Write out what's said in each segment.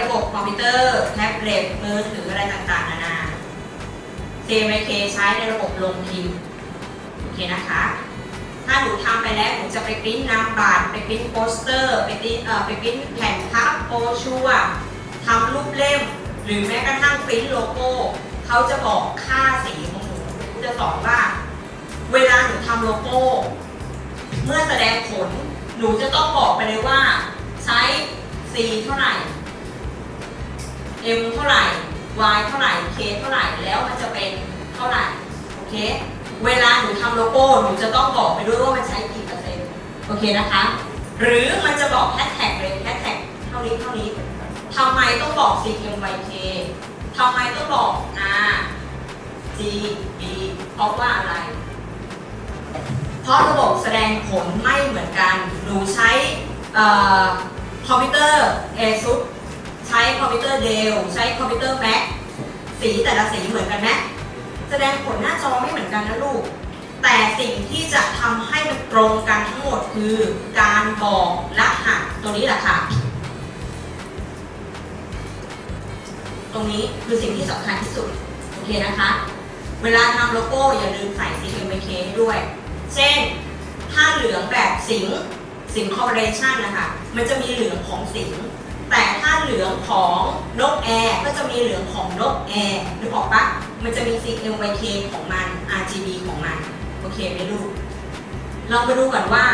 ระบบคอมพิวเตอร์แท็บเล็ตมือถืออะไรต่างๆนานา CMYK ใช้ในระบบลงพิมพ์โอเคนะคะ ถ้าหนูทำไปแล้วหนูจะไปปริ้นนามบัตรไปปริ้นโปสเตอร์ ไปปริ้นเอ่อไปปริ้นแผ่นพับโปชัวทำรูปเล่ม หรือแม้กระทั่งปริ้นโลโก้เขาจะบอกค่าสีของหนูจะสอนว่า เวลาหนูทำโลโก้ เมื่อแสดงผลหนูจะต้องบอกไปเลยว่า ใช้ C เท่าไหร่ M เท่าไหร่ Y เท่าไหร่ K เท่าไหร่ แล้วมันจะเป็นเท่าไหร่ โอเค เวลาหนูทำโลโก้ หนูจะต้องบอกไปด้วยว่ามันใช้กี่เปอร์เซ็นต์ โอเคนะคะ หรือมันจะบอกแฮชแท็กเลยแฮชแท็กเท่านี้เท่านี้ทำไมต้องบอก C M Y K ทำไมต้องบอก R G B เพราะว่าอะไร เพราะระบบแสดงผลไม่เหมือนกัน หนูใช้คอมพิวเตอร์ ASUS ใช้คอมพิวเตอร์ Dell ใช้คอมพิวเตอร์ Mac สีแต่ละสีเหมือนกันไหมแสดงผลหน้าจอไม่เหมือนกันนะลูก แต่สิ่งที่จะทำให้มันตรงกันทั้งหมดคือการบอกรหัสตัวนี้แหละค่ะ ตรงนี้คือสิ่งที่สำคัญที่สุด โอเคนะคะ เวลาทำโลโก้อย่าลืมใส่ CMYK ให้ด้วย เช่น ถ้าเหลืองแบบสิงสิงคอร์ปอเรชันนะคะ มันจะมีเหลืองของสิง แต่ถ้าเหลืองของนกแอร์ก็จะมีเหลืองของนกแอร์นึกออกปะมันจะมี CMYK ของมัน RGB ของมัน โอเคไหมลูก เรามาดูก่อนว่า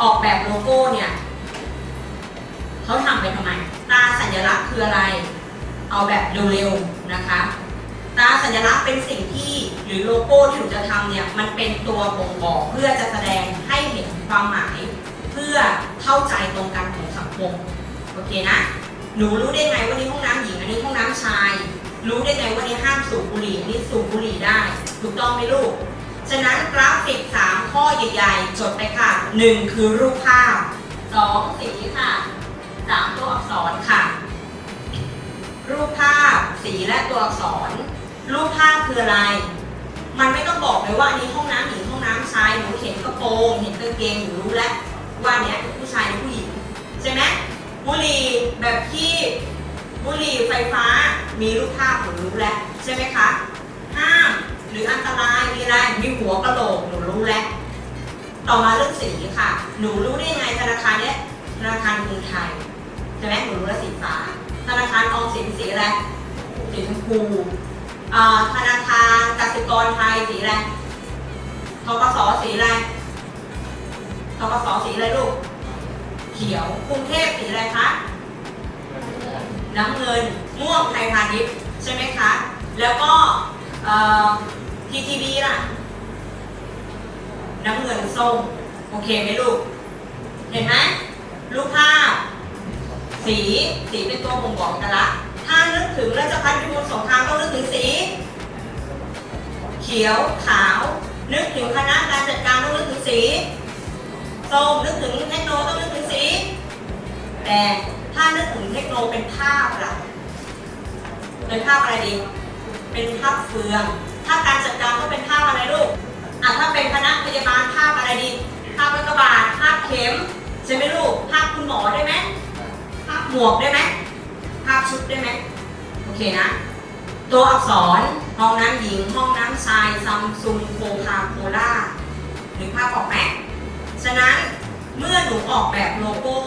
ออกแบบโลโก้เนี่ยเขาทำไปทำไม ตาสัญลักษณ์คืออะไร เอาแบบเร็วๆนะคะ ตาสัญลักษณ์เป็นสิ่งที่หรือโลโก้ที่หนูจะทำเนี่ยมันเป็นตัวบ่งบอกเพื่อจะแสดงให้เห็นความหมาย เพื่อเข้าใจตรงกันของ มโอเคนะ หนูรู้ได้ไงว่านี่ห้องน้ำหญิงอันนี้ห้องน้ำชาย รู้ได้ไงว่านี่ห้ามสูบบุหรี่อันนี้สูบบุหรี่ได้ ถูกต้องไหมลูก ฉะนั้นกราฟิก 3 ข้อใหญ่ๆ จดไปค่ะ 1 คือรูปภาพ 2 สีค่ะ 3 ตัวอักษรค่ะ รูปภาพ สีและตัวอักษร รูปภาพคืออะไรมันไม่ต้องบอกเลยว่าอันนี้ห้องน้ำหญิงห้องน้ำชายหนูเห็นกระโปรงเห็นกางเกงหนูรู้แล้วว่าเนี้ยผู้ชายหรือผู้หญิง ใช่ไหมบุหรี่แบบที่บุหรี่ไฟฟ้ามีรูปภาพหนูรู้แล้วใช่ไหมคะห้ามหรืออันตรายมีอะไรมีหัวกระโหลกหนูรู้แล้วต่อมาเรื่องสีค่ะ หนูรู้ได้ยังไงธนาคารเนี้ยธนาคารกรุงไทยใช่ไหมหนูรู้แล้วสีฟ้าธนาคารออมสินสีอะไรสีชมพูอ่าธนาคารกสิกรไทยสีอะไรทกสสีอะไรทกสสีอะไรลูก เขียวกรุงเทพสีอะไรคะน้ำเงินม่วงไทยพาณิชย์ใช่ไหมคะ แล้วก็เอ่อ PTB ล่ะ น้ำเงินส้ม โอเคไหมลูก เห็นไหมรูปภาพ สีสีเป็นตัวบ่งบอกกันละ ถ้านึกถึงราชพัฒน์พิบูลสงครามต้องนึกถึงสี เขียวขาว นึกถึงคณะการจัดการต้องนึกถึงสี ส้มนึกถึงเทคโนต้องนึกถึงสีแดงถ้านึกถึงเทคโนเป็นภาพล่ะเป็นภาพอะไรดี เป็นภาพเฟือง ถ้าการจัดการต้องเป็นภาพอะไรลูกอะถ้าเป็นคณะพยาบาลภาพอะไรดี ภาพรถกระบาดภาพเข็มใช่ไหมลูก ภาพคุณหมอได้ไหมภาพหมวกได้ไหมภาพชุดได้ไหมโอเคนะ ตัวอักษรห้องน้ำหญิง ห้องน้ำชายซัมซุงโคคาโคล่าหรือภาพออกไหม ฉะนั้นเมื่อหนูออกแบบโลโก้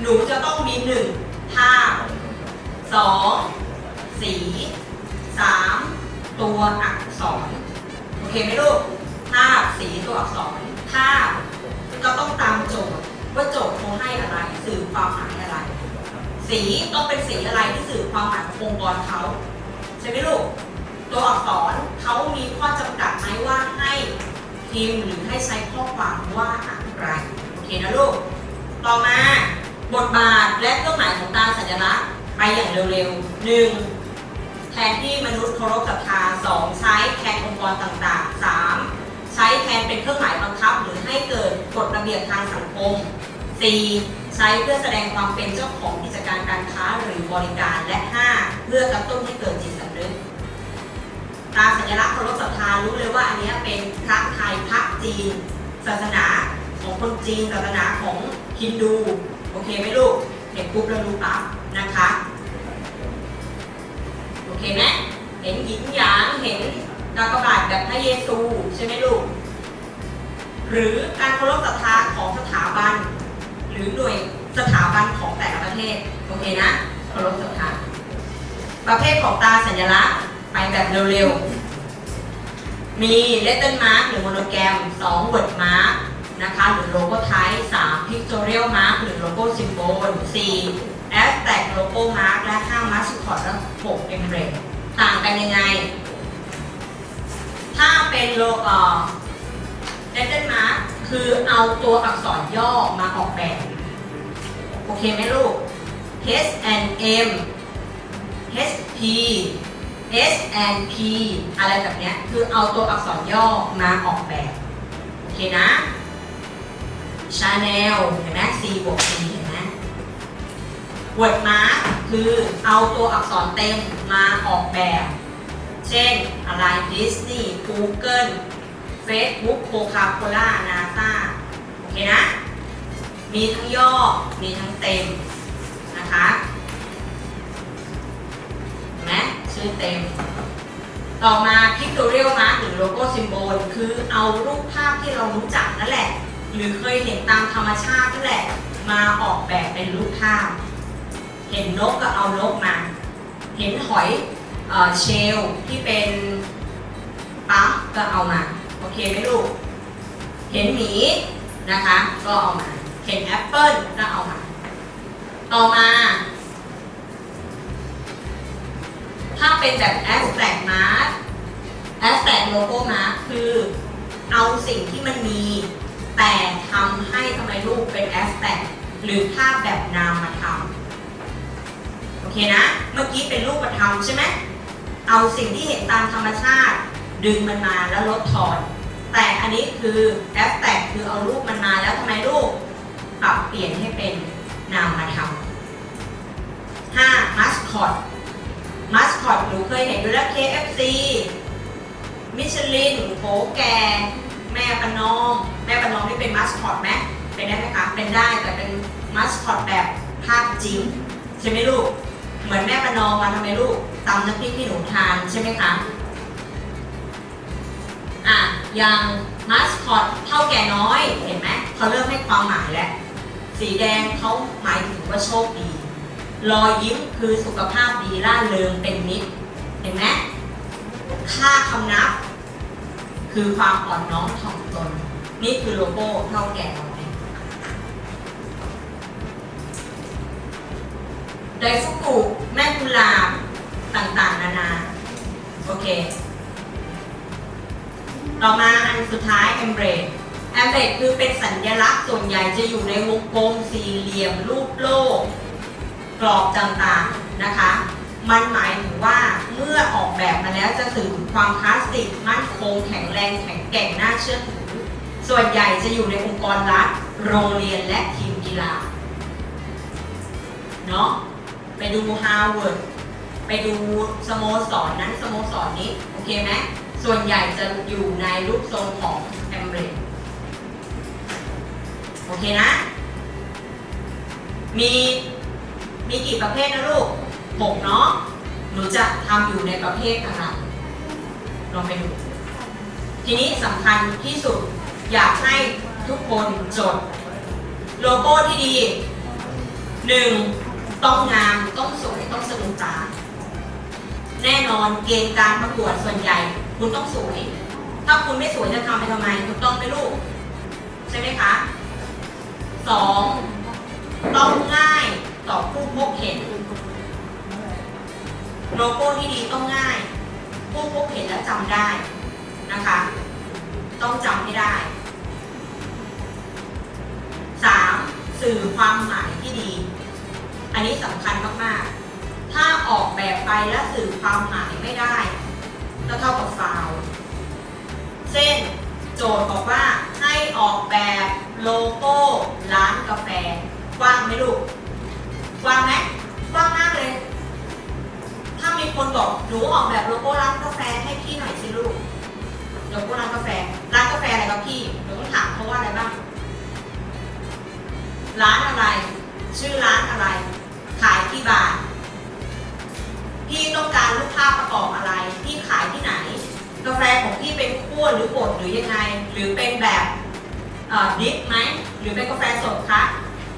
หนูจะต้องมีหนึ่งภาพสองสีสามตัวอักษร โอเคไหมลูก ภาพสีตัวอักษร ภาพก็ต้องตามโจทย์ว่าโจทย์เขาให้อะไร สื่อความหมายอะไร สีต้องเป็นสีอะไรที่สื่อความหมายขององค์กรเขาใช่ไหมลูก ตัวอักษรเขามีข้อจำกัดไหมว่า พิมพ์หรือให้ใช้ข้อความว่าอะไรโอเคนะลูก ต่อมาบทบาทและเครื่องหมายของตาสัญลักษณ์ไปอย่างเร็วๆหนึ่งแทนที่มนุษย์เคารพศรัทธาสองใช้แทนองค์กรต่างๆสามใช้แทนเป็นเครื่องหมายบังคับ หรือให้เกิดกฎระเบียบทางสังคม 4. ใช้เพื่อแสดงความเป็นเจ้าของกิจการการค้าหรือบริการและ 5. เพื่อกระตุ้นให้เกิดจิตสำนึก ตราสัญลักษณ์เคารพศรัทธารู้เลยว่าอันนี้เป็นพระไทยพระจีน ศาสนาของคนจีน ศาสนาของฮินดู โอเคไหมลูกเห็นปุ๊บแล้วรู้ปั๊บนะคะ โอเคไหมเห็นหญิงหยางเห็นกาวกบาทแบบพระเยซูใช่ไหมลูก หรือการเคารพศรัทธาของสถาบัน หรือหน่วยสถาบันของแต่ละประเทศ โอเคนะเคารพศรัทธาประเภทของตาสัญลักษณ์ ไปแบบเร็วๆ มีเลตเติ้ลมาร์กหรือโมโนแกรม2 word mark นะคะ หรือโลโก้ไทป์3 pictorial mark หรือโลโก้ซิมโบล4 abstract โลโก้มาร์กและ5 mascot และ6 emblem ต่างกันยังไง ถ้าเป็นโลเอ่อเลตเติ้ลมาร์กคือเอาตัวอักษรย่อมาออกแบบ โอเคไหมลูก H and M H P S and P อะไรแบบเนี้ยคือเอาตัวอักษรย่อมาออกแบบ โอเคนะ Chanel เห็นไหม C บวก C เห็นไหม Word mark คือเอาตัวอักษรเต็มมาออกแบบ เช่นอะไร Disney Google Facebook Coca-Cola NASA โอเคนะ มีทั้งย่อ มีทั้งเต็มนะคะ ชื่อเต็ม ต่อมา pictorial mark หรือโลโก้ซิมโบลคือเอารูปภาพที่เรารู้จักนั่นแหละ หรือเคยเห็นตามธรรมชาตินั่นแหละ มาออกแบบเป็นรูปภาพ เห็นนกก็เอานกมา เห็นหอยเชลลที่เป็นปั๊มก็เอามา โอเคไหมลูก เห็นหมีนะคะ ก็เอามา เห็นแอปเปิลก็เอามา ต่อมา ถ้าเป็นแบบ abstract mark abstract logo mark คือเอาสิ่งที่มันมี แต่ทำให้ทำไมรูปเป็น abstract หรือภาพแบบนามธรรมโอเคนะ เมื่อกี้เป็นรูปธรรมใช่ไหมเอาสิ่งที่เห็นตามธรรมชาติ ดึงมันมาแล้วลดทอน แต่อันนี้คือแอปแตกคือเอารูปมันมาแล้วทำไมรูปปรับเปลี่ยนให้เป็นนามธรรม 5. มัสคอต มัสคอตหนูเคยเห็นด้วยแล้ว KFC มิชลินโผแก แม่ประนอม แม่ประนอมนี่เป็นมัสคอตไหมเป็นได้ไหมคะ เป็นได้แต่เป็นมัสคอตแบบภาพจริง ใช่ไหมลูก เหมือนแม่ประนอมมาทำไมลูกตำน้ำพริกที่หนูทานใช่ไหมคะ อะอย่างมัสคอตเท่าแก่น้อยเห็นไหมเขาเริ่มให้ความหมายแล้ว สีแดงเขาหมายถึงว่าโชคดี รอยยิ้มคือสุขภาพดีร่าเริงเป็นมิตรเห็นไหมค่าคำนับ คือความอ่อนน้อมถ่อมตน นี่คือโลโก้เท่าแก่น้อยไดฟุกุแม่กุลาบต่างๆ นานา โอเค ต่อมาอันสุดท้าย e m b r a c e e m b r a c e คือเป็นสัญลักษณ์ส่วนใหญ่จะอยู่ในวงกลมสี่เหลี่ยมรูปโลก กรอบต่างๆนะคะ มันหมายถึงว่าเมื่อออกแบบมาแล้วจะสื่อถึงความคลาสสิกมั่นคงแข็งแรงแข็งแกร่งน่าเชื่อถือ ส่วนใหญ่จะอยู่ในองค์กรรัฐโรงเรียนและทีมกีฬาเนาะไปดูฮาร์วาร์ดไปดูสโมสรนนั้นสโมสรนนี้ โอเคไหมส่วนใหญ่จะอยู่ในรูปทรงของแอมเบรโอเคนะ มี มีกี่ประเภทนะลูกหกเนาะหนูจะทำอยู่ในประเภทอะไรลองไปดู ทีนี้สำคัญที่สุดอยากให้ทุกคนจด โลโก้ที่ดีหนึ่งต้องงาม ต้องสวย ต้องสนุกตา แน่นอนเกณฑ์การประกวดส่วนใหญ่ คุณต้องสวย ถ้าคุณไม่สวยจะทำไปทำไมถูกต้องไหมลูก ใช่ไหมคะสอง โลโก้ที่ดีต้องง่าย ผู้พบเห็นและจำได้นะคะ ต้องจำให้ได้ 3. สื่อความหมายที่ดี อันนี้สำคัญมากๆ ถ้าออกแบบไปแล้วสื่อความหมายไม่ได้ก็เท่ากับฟาวเช่น โจทย์บอกว่าให้ออกแบบโลโก้ร้าน หนูออกแบบโลโก้ร้านกาแฟให้พี่หน่อยสิลูกโลโก้ร้านกาแฟ ร้านกาแฟอะไรครับพี่ หนูต้องถามเขาว่าอะไรบ้าง ร้านอะไร ชื่อร้านอะไร ขายที่บาท พี่ต้องการรูปภาพประกอบอะไร พี่ขายที่ไหน กาแฟของพี่เป็นขั้วหรือบดหรือยังไง หรือเป็นแบบดิฟไหม หรือเป็นกาแฟสดคะ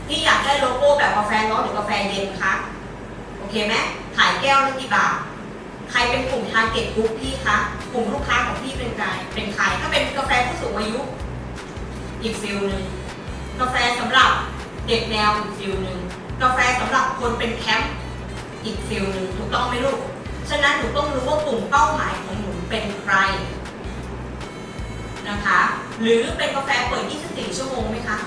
พี่อยากได้โลโก้แบบกาแฟร้อนหรือกาแฟเย็นคะ โอเคไหมขายแก้วละกี่บาท ใครเป็นกลุ่มทาร์เก็ตกรุ๊ปพี่คะ กลุ่มลูกค้าของพี่เป็นใครเป็นใครถ้าเป็นกาแฟผู้สูงอายุ อีกฟิลหนึ่งกาแฟสำหรับเด็กแนวอีกฟิลหนึ่งกาแฟสำหรับคนเป็นแคมป์อีกฟิลหนึ่งถูกต้องไหมลูก ฉะนั้นหนูต้องรู้ว่ากลุ่มเป้าหมายของหนูเป็นใครนะคะหรือเป็นกาแฟเปิด 24 ชั่วโมงไหมคะ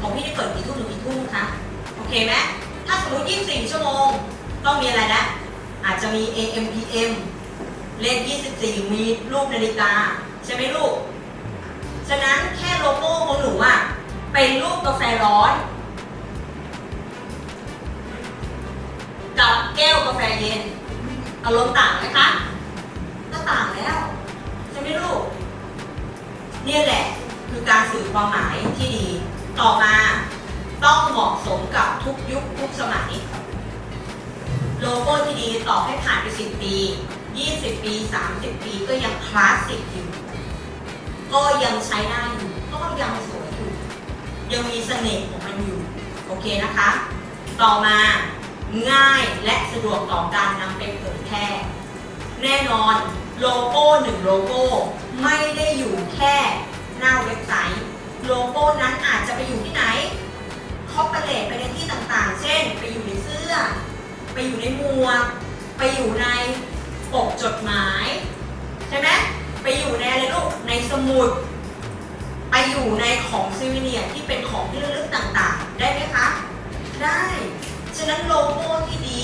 ของพี่ได้เปิดกี่ทุ่มถึงกี่ทุ่มคะ โอเคไหมถ้าสมมติ 24 ชั่วโมง ต้องมีอะไรนะ อาจจะมี AM PM เลข 24 มีรูปนาฬิกา ใช่ไหมลูก ฉะนั้นแค่โลโก้ของหนูอะเป็นรูปกาแฟร้อน กับแก้วกาแฟเย็น อารมณ์ต่างไหมคะก็ต่างแล้ว ใช่ไหมลูก เนี่ยแหละ คือการสื่อความหมายที่ดี ต่อมาต้องเหมาะสมกับทุกยุคทุกสมัย โลโก้ที่ดีต่อให้ผ่านไป 10 ปี 20 ปี 30 ปีก็ยังคลาสสิกอยู่ ก็ยังใช้ได้อยู่ ก็ยังสวยอยู่ ยังมีเสน่ห์ของมันอยู่ โอเคนะคะ ต่อมาง่ายและสะดวกต่อการนำไปเผยแพร่ แน่นอนโลโก้หนึ่งโลโก้ ไม่ได้อยู่แค่หน้าเว็บไซต์ โลโก้นั้นอาจจะไปอยู่ที่ไหน ไปอยู่ในหมวกไปอยู่ในปกจดหมายใช่ไหมไปอยู่ในอะไรลูกในสมุด ไปอยู่ในของซีวิเนียที่เป็นของที่ระลึกต่างๆ ได้ไหมคะ ได้ ฉะนั้นโลโก้ที่ดี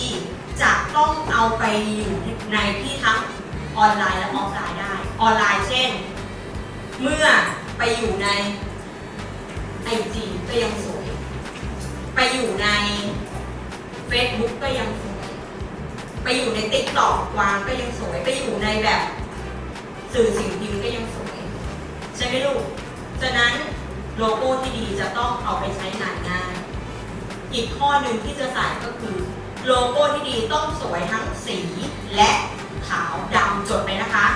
จะต้องเอาไปอยู่ในที่ทั้งออนไลน์และออฟไลน์ได้ ออนไลน์เช่น เมื่อไปอยู่ในไอจีก็ยังสวย ไปอยู่ใน Facebook ก็ยังสวยไปอยู่ในติ๊กต็อกวางก็ยังสวย ไปอยู่ในแบบสื่อสิ่งพิมพ์ก็ยังสวย ใช่ไหมลูก ฉะนั้นโลโก้ที่ดีจะต้องเอาไปใช้งานง่ายอีกข้อหนึ่งที่จะใส่ก็คือ โลโก้ที่ดีต้องสวยทั้งสีและขาวดำจดไปนะคะ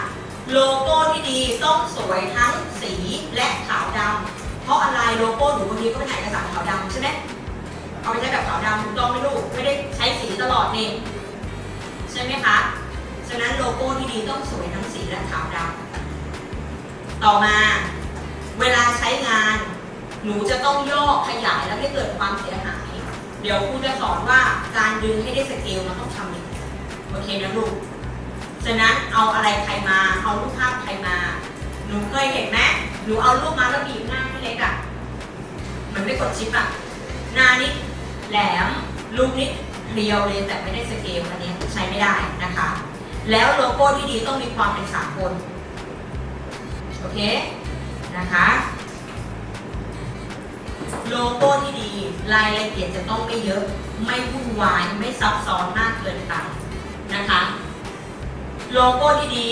โลโก้ที่ดีต้องสวยทั้งสีและขาวดำเพราะอะไรโลโก้หนูบางทีก็ไปถ่ายเอกสารขาวดำใช่ไหมเอาไปใช้แบบ ดำถูกต้องไหมลูกไม่ได้ใช้สีตลอดนี่ใช่ไหมคะ ฉะนั้นโลโก้ที่ดีต้องสวยทั้งสีและขาวดำต่อมา เวลาใช้งาน หนูจะต้องย่อขยายแล้วไม่เกิดความเสียหาย เดี๋ยวครูจะสอนว่าการดึงให้ได้สเกลมันต้องทำยังไงโอเคนะลูกฉะนั้นเอาอะไรใครมาเอารูปภาพใครมา หนูเคยเห็นไหมหนูเอารูปมาแล้วบีบหน้าให้เล็กอะ่ะมันไม่กดชิปอะ่ะหน้านิด แหลมรูปนิดเรียวเลยแต่ไม่ได้สเกลอันนี้ใช้ไม่ได้นะคะ แล้วโลโก้ที่ดีต้องมีความเป็นสากลโอเคนะคะโลโก้ที่ดีรายละเอียดจะต้องไม่เยอะ ไม่วุ่นวาย ไม่ซับซ้อนมากเกินไปนะคะโลโก้ที่ดี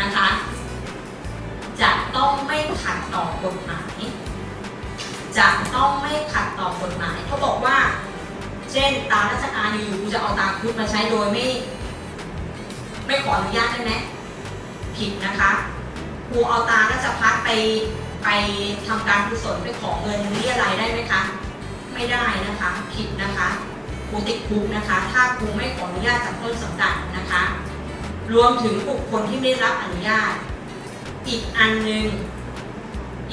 นะคะจะต้องไม่ขัดต่อกฎหมาย จะต้องไม่ขัดต่อกฎหมายเขาบอกว่า ช่น ตาราชการอยู่ๆกูจะเอาตาคุดมาใช้โดยไม่ ไม่ขออนุญาตได้ไหมผิดนะคะครูเอาตาราชพัฒไปไปทำการกุศลไปขอเงินเรียอะไรได้ไหมคะ ไม่ได้นะคะผิดนะคะครูติดคุกนะคะ ถ้าครูไม่ขออนุญาตจากต้นสังกัดนะคะ รวมถึงบุคคลที่ไม่ได้รับอนุญาต อีกอันหนึ่ง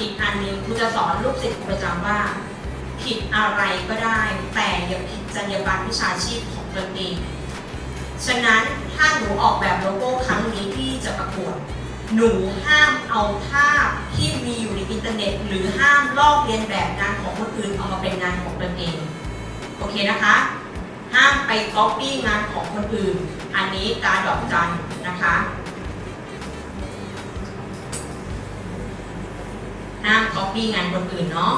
อีกอันหนึ่งครูจะสอนลูกศิษย์ประจำว่า ผิดอะไรก็ได้ แต่อย่าผิดจรรยาบรรณวิชาชีพของตนเองฉะนั้นถ้าหนูออกแบบโลโก้ครั้งนี้ที่จะประกวด หนูห้ามเอาภาพที่มีอยู่ในอินเทอร์เน็ต หรือห้ามลอกเลียนแบบงานของคนอื่นเอามาเป็นงานของตนเอง โอเคนะคะ ห้ามไปก๊อปปี้งานของคนอื่น อันนี้การดอกจันนะคะห้ามก๊อปปี้งานคนอื่นเนาะ